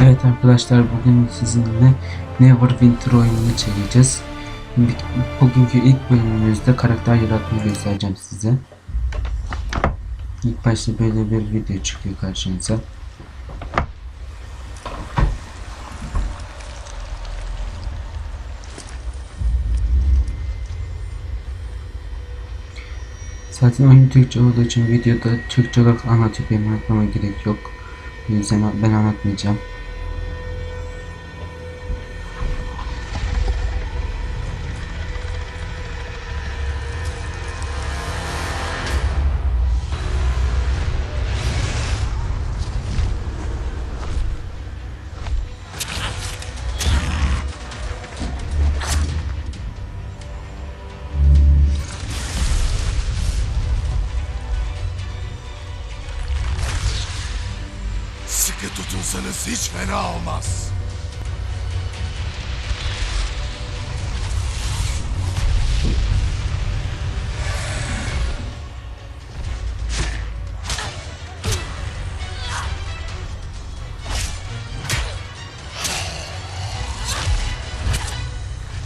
Evet arkadaşlar bugün sizinle Neverwinter oyununu çekeceğiz. Bugünkü ilk bölümümüzde karakter yaratmayı göstereceğim size. İlk başta böyle bir video çıkıyor karşınıza. Zaten oyun Türkçe olduğu için videoda Türkçe olarak anlatıyor benim anlatmama gerek yok. O yüzden ben anlatmayacağım. Sıkı tutunsanız hiç fena olmaz.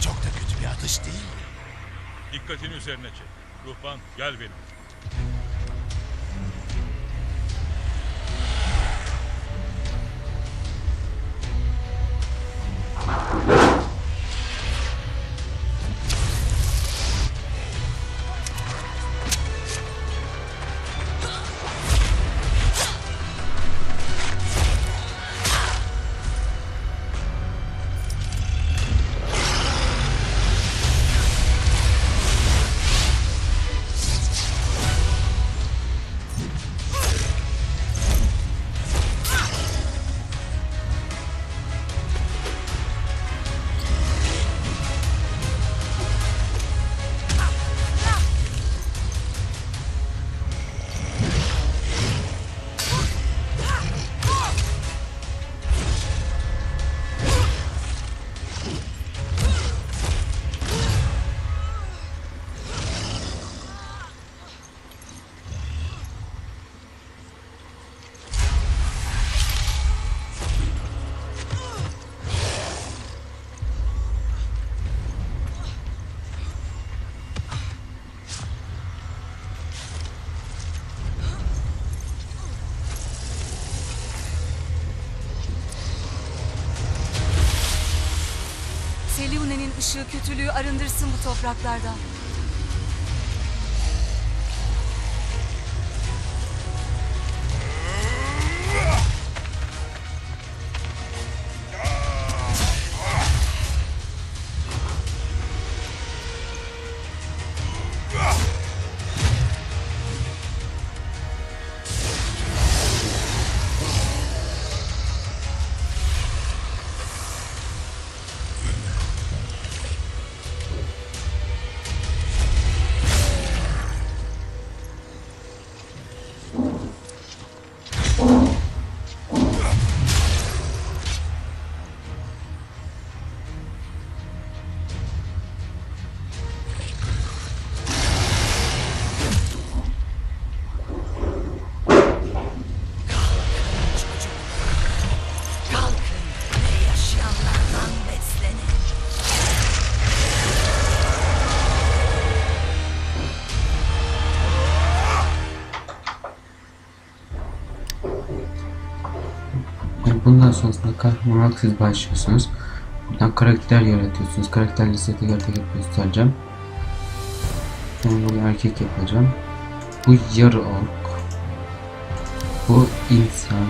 Çok da kötü bir atış değil? Dikkatini üzerine çek. Ruhban gel benim. Seliune'nin ışığı kötülüğü arındırsın bu topraklardan. Bundan sonrasında kahramanlık siz başlıyorsunuz. Buradan karakter yaratıyorsunuz. Karakter listesi teker göstereceğim. Ben bunu erkek yapacağım. Bu yarı ork. Bu insan.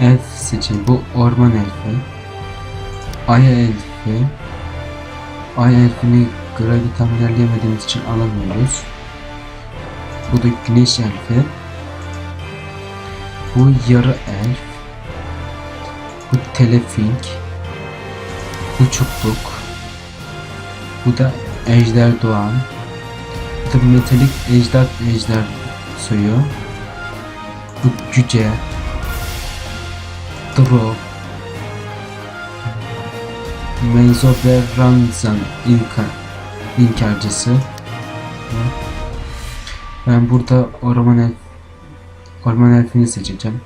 Elf seçin. Bu orman elfi. Ay elfi. Ay elfini gravi tam ilerleyemediğimiz için alamıyoruz. Bu da güneş elfi. Bu yarı elf. Bu telefink. Bu çukluk. Bu da ejder doğan. Bu da metalik ejder ejder soyu. Bu cüce. Dro. Menzoberranzan İnka inkarcısı. Ben burada orman elf Orman elfini seçeceğim.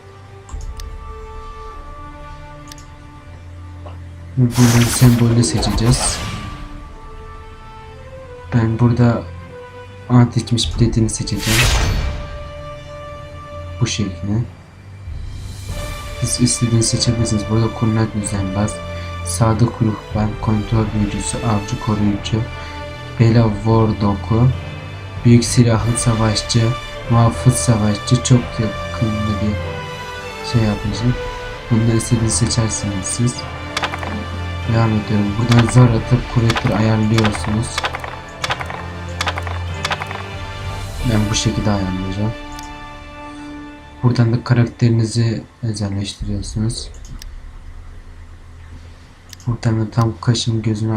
Ve Bunların sembolünü seçeceğiz. Ben burada ant içmiş biletini seçeceğim. Bu şekilde. Siz istediğinizi seçebilirsiniz. Burada konular düzenbaz, sadık ruhban, kontrol büyücüsü, avcı koruyucu, bela wardoku, büyük silahlı savaşçı, muhafız savaşçı çok yakında bir şey yapmışım. Bunları istediğinizi seçersiniz siz. Devam ediyorum. Buradan zar atıp kuvvetleri ayarlıyorsunuz. Ben bu şekilde ayarlayacağım. Buradan da karakterinizi özelleştiriyorsunuz. Buradan da tam kaşın gözünü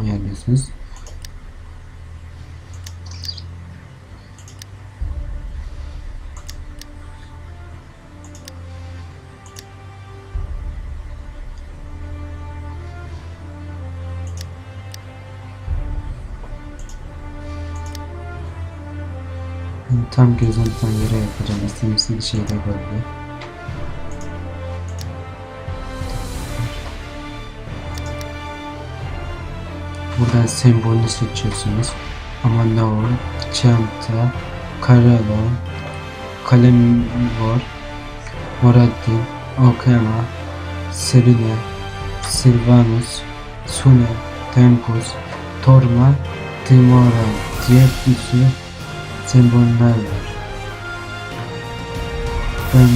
ayarlıyorsunuz. Tam tam yere yapacağım. İstediğim bir şeyler böyle. Buradan sembolünü seçiyorsunuz. Amanor, Çanta, Karalon, Kalem var, Moradin, Okema, Serine, Silvanus, Sune, Tempus, Torma, Timora, diğer bir sürü semboller var. Ben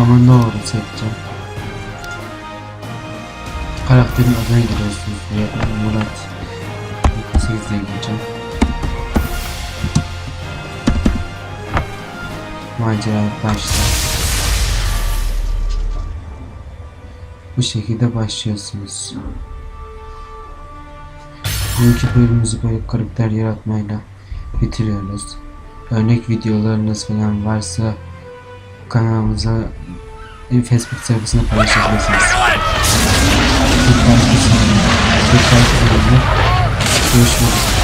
Amanor seçeceğim. Karakterin adına giriyorsunuz ve Murat 8 diye gireceğim. Macera başla. Bu şekilde başlıyorsunuz. Bugünkü bölümümüzü böyle karakter yaratmayla bitiriyoruz. Örnek videolarınız falan varsa kanalımıza e, Facebook sayfasına paylaşabilirsiniz. Dahaki bölümde Görüşmek üzere.